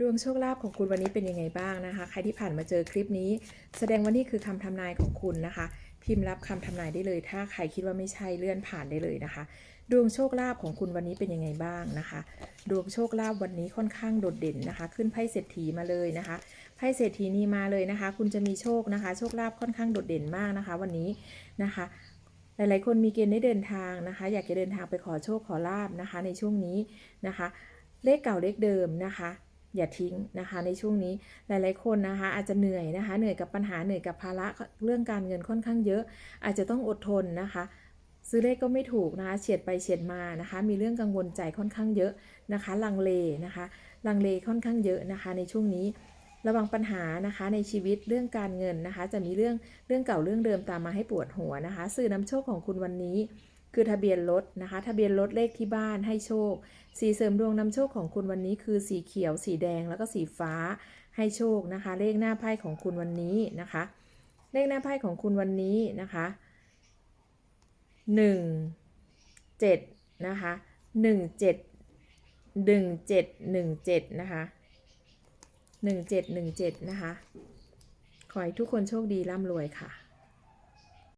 ดวงโชคลาภของคุณวันนี้เป็นยังไงบ้างนะคะ ใครที่ผ่านมาเจอคลิปนี้ แสดงว่านี่คือคำทำนายของคุณนะคะ พิมพ์รับคำทำนายได้เลย ถ้าใครคิดว่าไม่ใช่เลื่อนผ่านได้เลยนะคะ ดวงโชคลาภของคุณวันนี้เป็นยังไงบ้างนะคะ ดวงโชคลาภวันนี้ค่อนข้างโดดเด่นนะคะ ขึ้นไพ่เศรษฐีมาเลยนะคะไพ่เศรษฐีนี้มาเลยนะคะ คุณจะมีโชคนะคะ โชคลาภค่อนข้างโดดเด่นมากนะคะ วันนี้นะคะหลายๆ คนมีเกณฑ์ได้เดินทางนะคะ อยากจะเดินทางไปขอโชคขอลาบนะคะ ในช่วงนี้นะคะ เลขเก่าเลขเดิมนะคะ อย่าทิ้งนะคะ ในช่วงนี้หลายๆคนนะคะ อาจจะเหนื่อยนะคะ เหนื่อยกับปัญหาเหนื่อยกับภาระเรื่องการเงินค่อนข้างเยอะ อาจจะต้องอดทนนะคะ ซื้อเลขก็ไม่ถูกนะคะเฉียดไปเฉียดมานะคะ มีเรื่องกังวลใจค่อนข้างเยอะนะคะ ลังเลนะคะ ลังเลค่อนข้างเยอะนะคะ ในช่วงนี้ระวังปัญหานะคะในชีวิตเรื่องการเงินนะคะ จะมีเรื่องเรื่องเก่าเรื่องเดิมตามมาให้ปวดหัวนะคะ สื่อนำโชคของคุณวันนี้ คือทะเบียนรถนะคะ ทะเบียนรถเลขที่บ้านให้โชค สีเสริมดวงนำโชคของคุณวันนี้คือสีเขียว สีแดงแล้วก็สีฟ้าให้โชคนะคะ เลขหน้าไพ่ของคุณวันนี้นะคะ เลขหน้าไพ่ของคุณวันนี้นะคะหนึ่งเจ็ดนะคะหนึ่งเจ็ดหนึ่งเจ็ดหนึ่งเจ็ดนะคะหนึ่งเจ็ดหนึ่งเจ็ดนะคะ ขอให้ทุกคนโชคดีร่ำรวยค่ะ